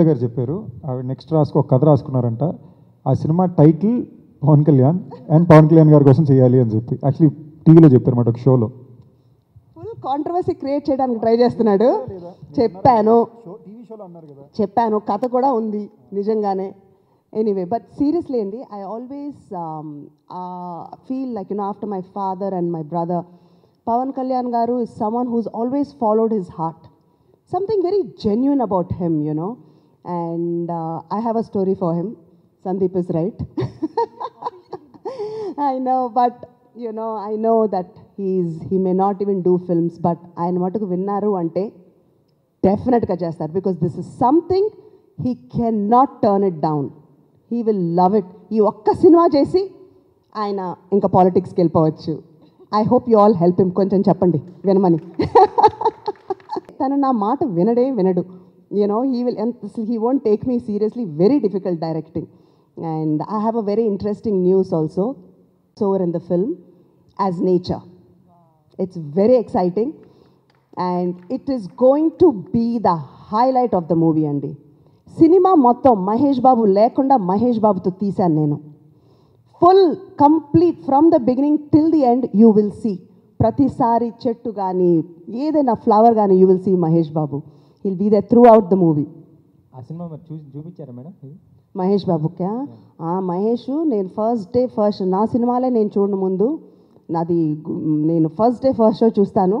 గారు చెప్పారు ఆవిడ నెక్స్ట్ రాసుకో ఒక కథ రాసుకున్నారంట. ఆ cinema title Pawan Kalyan and Pawan Kalyan గారి కోసం చేయాలి అని చెప్పి. యాక్చువల్లీ టీవీలో చెప్పారు మాట ఒక షోలో ఫుల్ కాంట్రవర్సీ క్రియేట్ చేయడానికి ట్రై చేస్తున్నాడు. చెప్పాను. టీవీ షోలో అన్నారు కదా. చెప్పాను. కథ కూడా ఉంది నిజంగానే. ఎనీవే బట్ సీరియస్లీ అండి I always feel like you know after my father and my brother Pawan Kalyan garu is someone who's always followed his heart something very genuine about him you know and I have a story for him Sandeep is right I know but you know, I know that he's he may not even do films, but ఆయన మటుకు విన్నారు అంటే డెఫినెట్గా చేస్తారు. Because this is something he can not turn it down he will love it ఈ ఒక్క cinema చేసి ఆయన ఇంకా పాలిటిక్స్కి వెళ్ళిపోవచ్చు. I hope you all help him కొంచెం చెప్పండి. వినమని. తను నా మాట వినడే వినడు. You know he will he won't take me seriously very difficult directing and I have a very interesting news also sore in the film as nature it's very exciting and it is going to be the highlight of the movie అండి cinema మొత్తం మహేష్ బాబు లేకుండా మహేష్ బాబుతో తీశాను నేను. Full complete from the beginning till the end you will see. ప్రతిసారి చెట్టు కానీ ఏదైనా ఫ్లవర్ కానీ you will see Mahesh Babu. Will be the throughout the movie ఆ సినిమా మరి చూపించారా మేడం మహేష్ బాబుకా? ఆ మహేష్ నేను ఫస్ట్ డే ఫస్ట్ నా సినిమాలే నేను చూడను ముందు. నాది నేను ఫస్ట్ డే ఫస్ట్ షో చూస్తాను.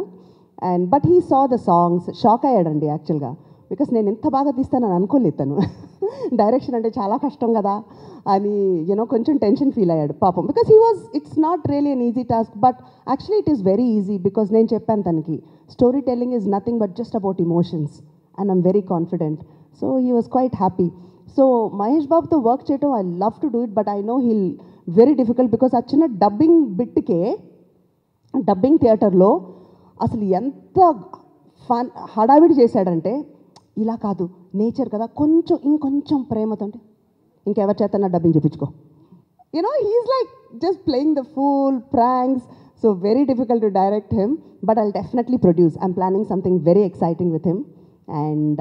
And but he saw the songs. Shock అయ్యాడండి యాక్చువల్గా. బికాస్ నేను ఎంత బాగా తీస్తానని అనుకోలేదు తను. డైరెక్షన్ అంటే చాలా కష్టం కదా అని యూనో కొంచెం టెన్షన్ ఫీల్ అయ్యాడు పాపం. Because he was it's not really an easy task but actually it is very easy because నేను చెప్పాను తనకి story telling is nothing but just about emotions and I'm very confident so he was quite happy so Mahesh బాబుతో work చేయటం I love to do it but I know he'll very difficult because ఆ చిన్న dubbing బిట్కే dubbing థియేటర్లో అసలు ఎంత fun హడావిడి చేశాడంటే ఇలా కాదు నేచర్ కదా కొంచెం ఇంకొంచెం ప్రేమతో అంటే ఇంకెవరి చేత నా dubbing చెప్పించుకో you know he is like just playing the full pranks so very difficult to direct him but I'll definitely produce I'm planning something very exciting with him and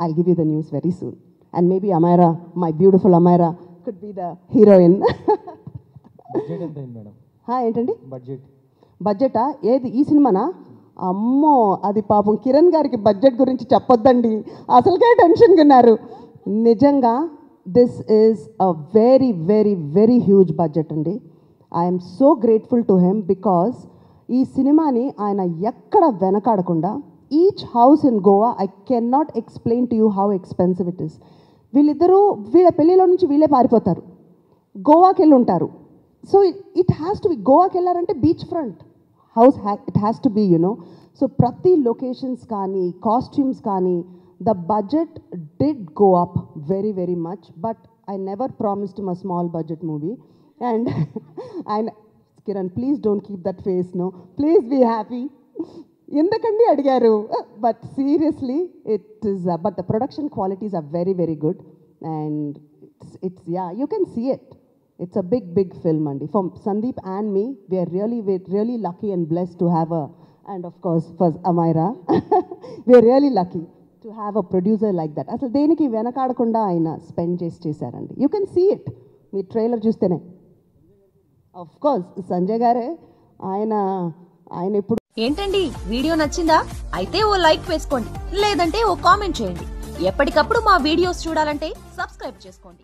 I'll give you the news very soon and maybe Amyra my beautiful Amyra could be the heroine ఏంటండి? Budget బడ్జెటా ఏది? ఈ సినిమానా? అమ్మో అది పాపం కిరణ్ గారికి budget గురించి చెప్పొద్దండి. అసలుకే టెన్షన్గా ఉన్నారు నిజంగా this is a very very very huge budget అండి. I'm so grateful to him because ఈ సినిమాని ఆయన ఎక్కడ వెనకాడకుండా each house in Goa I can not explain to you how expensive it is వీళ్ళిద్దరూ వీళ్ళ పెళ్ళిలో నుంచి వీళ్ళే పారిపోతారు. గోవాకి వెళ్ళి ఉంటారు. So it has to be గోవాకి వెళ్ళారంటే beach front house ah it has to be you know so ప్రతి లొకేషన్స్ కానీ కాస్ట్యూమ్స్ కానీ the budget did go up very very much but I never promised my small budget movie and ఆయన Kiran please don't keep that face no please be happy ఎందుకండి అడిగారు but seriously it is but the production qualities are very very good and it's it's yeah you can see it it's a big big film అండి for Sandeep and me we're really really lucky and bless to have a and of course for Amyra we're really lucky to have a producer like that అసలు దేనికి వెనకాడకుండా ఆయన spend చేసి చేశారండి you can see it మీ trailer చూస్తేనే. Of course Sanjay గారే ఆయన ఆయన ఇప్పుడు ఏంటండి? వీడియో నచ్చిందా? అయితే ఓ లైక్ వేసుకోండి. లేదంటే ఓ కామెంట్ చేయండి. ఎప్పటికప్పుడు మా వీడియోస్ చూడాలంటే సబ్స్క్రైబ్ చేసుకోండి.